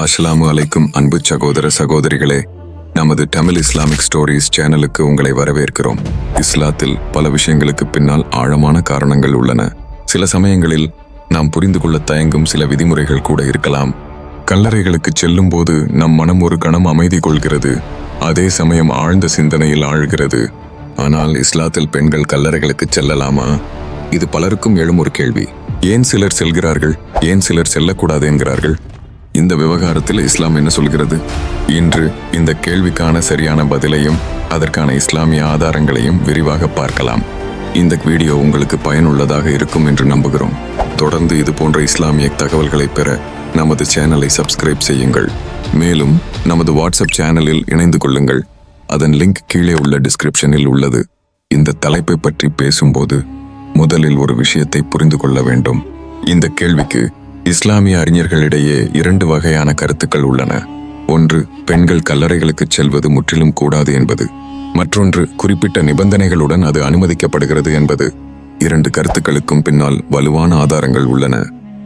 அஸ்லாமு அலைக்கும் அன்பு சகோதர சகோதரிகளே. நமது தமிழ் இஸ்லாமிக் ஸ்டோரிஸ் சேனலுக்கு உங்களை வரவேற்கிறோம். இஸ்லாத்தில் பல விஷயங்களுக்கு பின்னால் ஆழமான காரணங்கள் உள்ளன. சில சமயங்களில் நாம் புரிந்து கொள்ள தயங்கும் சில விதிமுறைகள் கூட இருக்கலாம். கல்லறைகளுக்கு செல்லும் போது நம் மனம் ஒரு கணம் அமைதி கொள்கிறது. அதே சமயம் ஆழ்ந்த சிந்தனையில் ஆழ்கிறது. ஆனால் இஸ்லாத்தில் பெண்கள் கல்லறைகளுக்கு செல்லலாமா? இது பலருக்கும் எழும் ஒரு கேள்வி. ஏன் சிலர் செல்கிறார்கள்? ஏன் சிலர் செல்லக்கூடாது என்கிறார்கள்? இந்த விவகாரத்தில் இஸ்லாம் என்ன சொல்கிறது? இன்று இந்த கேள்விக்கான சரியான பதிலையும் அதற்கான இஸ்லாமிய ஆதாரங்களையும் விரிவாக பார்க்கலாம். இந்த வீடியோ உங்களுக்கு பயனுள்ளதாக இருக்கும் என்று நம்புகிறோம். தொடர்ந்து இது போன்ற இஸ்லாமிய தகவல்களை பெற நமது சேனலை சப்ஸ்கிரைப் செய்யுங்கள். மேலும் நமது வாட்ஸ்அப் சேனலில் இணைந்து கொள்ளுங்கள். அதன் லிங்க் கீழே உள்ள டிஸ்கிரிப்ஷனில் உள்ளது. இந்த தலைப்பை பற்றி பேசும்போது முதலில் ஒரு விஷயத்தை புரிந்து கொள்ள வேண்டும். இந்த கேள்விக்கு இஸ்லாமிய அறிஞர்களிடையே இரண்டு வகையான கருத்துக்கள் உள்ளன. ஒன்று பெண்கள் கல்லறைகளுக்கு செல்வது முற்றிலும் கூடாது என்பது. மற்றொன்று குறிப்பிட்ட நிபந்தனைகளுடன் அது அனுமதிக்கப்படுகிறது என்பது. இரண்டு கருத்துக்களுக்கும் பின்னால் வலுவான ஆதாரங்கள் உள்ளன.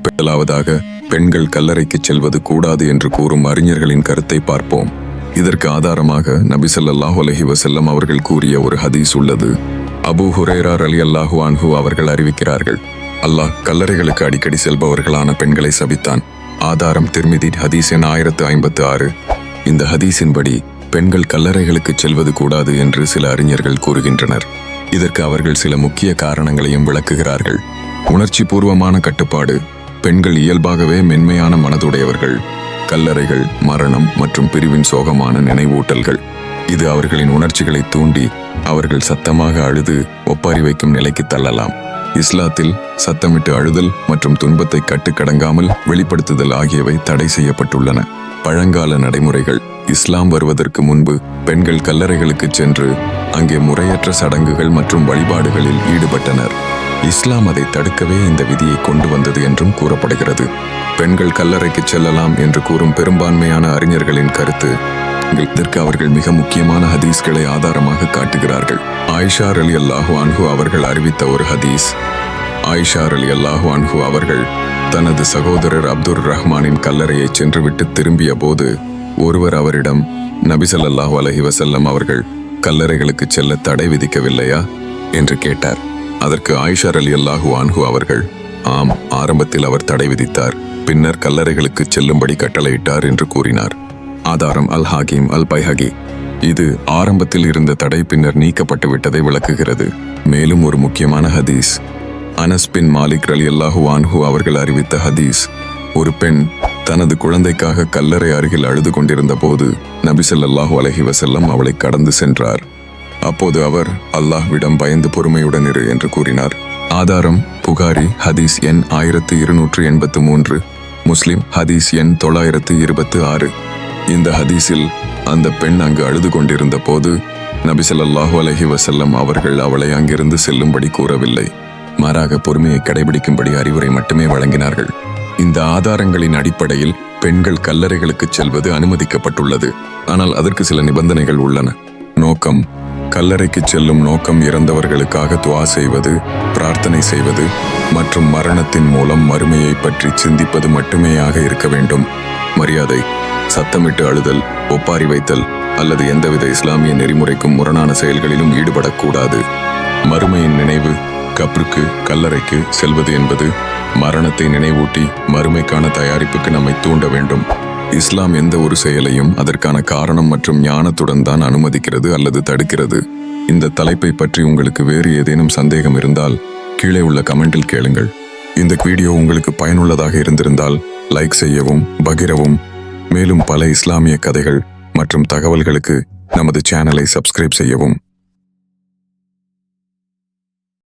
முதலாவதாக பெண்கள் கல்லறைக்கு செல்வது கூடாது என்று கூறும் அறிஞர்களின் கருத்தை பார்ப்போம். இதற்கு ஆதாரமாக நபி அலஹி வசல்லம் அவர்கள் கூறிய ஒரு ஹதீஸ் உள்ளது. அபூ ஹுரேரார் அலி அல்லாஹு அன்ஹு அவர்கள் அறிவிக்கிறார்கள். அல்லாஹ் கல்லறைகளுக்கு அடிக்கடி செல்பவர்களான பெண்களை சபித்தான். ஆதாரம் திருமிதி ஹதீஸ் ஆயிரத்து ஐம்பத்து ஆறு. இந்த ஹதீஸின்படி பெண்கள் கல்லறைகளுக்கு செல்வது கூடாது என்று சில அறிஞர்கள் கூறுகின்றனர். இதற்கு அவர்கள் சில முக்கிய காரணங்களையும் விளக்குகிறார்கள். உணர்ச்சி பூர்வமான கட்டுப்பாடு பெண்கள் இயல்பாகவே மென்மையான மனதுடையவர்கள் கல்லறைகள் மரணம் மற்றும் பிரிவின் சோகமான நினைவூட்டல்கள். இது அவர்களின் உணர்ச்சிகளை தூண்டி அவர்கள் சத்தமாக அழுது ஒப்பாரி வைக்கும் நிலைக்கு தள்ளலாம். இஸ்லாத்தில் சத்தமிட்டு அழுதல் மற்றும் துன்பத்தை கட்டுக்கடங்காமல் வெளிப்படுத்துதல் ஆகியவை தடை செய்யப்பட்டுள்ளன. பழங்கால நடைமுறைகள் இஸ்லாம் வருவதற்கு முன்பு பெண்கள் கல்லறைகளுக்கு சென்று அங்கே முறையற்ற சடங்குகள் மற்றும் வழிபாடுகளில் ஈடுபட்டனர். இஸ்லாம் அதை தடுக்கவே இந்த விதியை கொண்டு வந்தது என்றும் கூறப்படுகிறது. பெண்கள் கல்லறைக்கு செல்லலாம் என்று கூறும் பெரும்பான்மையான அறிஞர்களின் கருத்து இதற்கு அவர்கள் மிக முக்கியமான ஹதீஸ்களை ஆதாரமாக காட்டுகிறார்கள். ஆயிஷா அலி அல்லாஹு அன்ஹு அவர்கள் அறிவித்த ஒரு ஹதீஸ். ஆயிஷா அலி அல்லாஹு அன்ஹு அவர்கள் தனது சகோதரர் அப்துல் ரஹ்மானின் கல்லறையை சென்றுவிட்டு திரும்பிய போது ஒருவர் அவரிடம் நபிசல்லாஹு அலஹி வசல்லம் அவர்கள் கல்லறைகளுக்கு செல்ல தடை விதிக்கவில்லையா? என்று கேட்டார். அதற்கு ஆயிஷா அலி அல்லாஹு அன்ஹு அவர்கள் ஆம் ஆரம்பத்தில் அவர் தடை விதித்தார். பின்னர் கல்லறைகளுக்கு செல்லும்படி கட்டளையிட்டார் என்று கூறினார். ஆதாரம் அல் ஹாகிம் அல் பைஹகி இது ஆரம்பத்தில் இருந்த தடை பின்னர் நீக்கப்பட்டு விட்டதை விளக்குகிறது. மேலும் ஒரு முக்கியமான ஹதீஸ். அனஸ் பின் மாலிக் அலி அல்லாஹு வான்ஹு அவர்கள் அறிவித்த ஹதீஸ். ஒரு பெண் தனது குழந்தைக்காக கல்லறை அருகில் அழுது கொண்டிருந்த போது நபி ஸல்லல்லாஹு அலைஹி வஸல்லம் அவளை கடந்து சென்றார். அப்போது அவர் அல்லாஹ்விடம் பயந்து பொறுமையுடன் இரு என்று கூறினார். ஆதாரம் புகாரி ஹதீஸ் எண் ஆயிரத்து இருநூற்று எண்பத்து மூன்று. முஸ்லிம் ஹதீஸ் எண் தொள்ளாயிரத்து இருபத்து ஆறு. இந்த ஹதீஸில் அந்த பெண் அங்கு அழுது கொண்டிருந்த போது நபிசல்லாஹு அலஹி வசல்லம் அவர்கள் அவளை அங்கிருந்து செல்லும்படி கூறவில்லை. மாறாக பொறுமையை கடைபிடிக்கும்படி அறிவுரை மட்டுமே வழங்கினார்கள். இந்த ஆதாரங்களின் அடிப்படையில் பெண்கள் கல்லறைகளுக்கு செல்வது அனுமதிக்கப்பட்டுள்ளது. ஆனால் அதற்கு சில நிபந்தனைகள் உள்ளன. நோக்கம் கல்லறைக்கு செல்லும் நோக்கம் இறந்தவர்களுக்காக துவா செய்வது பிரார்த்தனை செய்வது மற்றும் மரணத்தின் மூலம் மறுமையை பற்றி சிந்திப்பது மட்டுமேயாக இருக்க வேண்டும். மரியாதை சத்தமிட்டு அழுதல் ஒப்பாரி வைத்தல் அல்லது எந்தவித இஸ்லாமிய நெறிமுறைக்கும் முரணான செயல்களிலும் ஈடுபடக்கூடாது. மறுமையின் நினைவு கப்ருக்கு கல்லறைக்கு செல்வது என்பது மரணத்தை நினைவூட்டி மறுமைக்கான தயாரிப்புக்கு நம்மை தூண்ட வேண்டும். இஸ்லாம் எந்த ஒரு செயலையும் அதற்கான காரணம் மற்றும் ஞானத்துடன் தான் அனுமதிக்கிறது அல்லது தடுக்கிறது. இந்த தலைப்பை பற்றி உங்களுக்கு வேறு ஏதேனும் சந்தேகம் இருந்தால் கீழே உள்ள கமெண்டில் கேளுங்கள். இந்த வீடியோ உங்களுக்கு பயனுள்ளதாக இருந்திருந்தால் லைக் செய்யவும் பகிரவும் மேலும் பல இஸ்லாமிய கதைகள் மற்றும் தகவல்களுக்கு நமது சேனலை சப்ஸ்கிரைப் செய்யவும்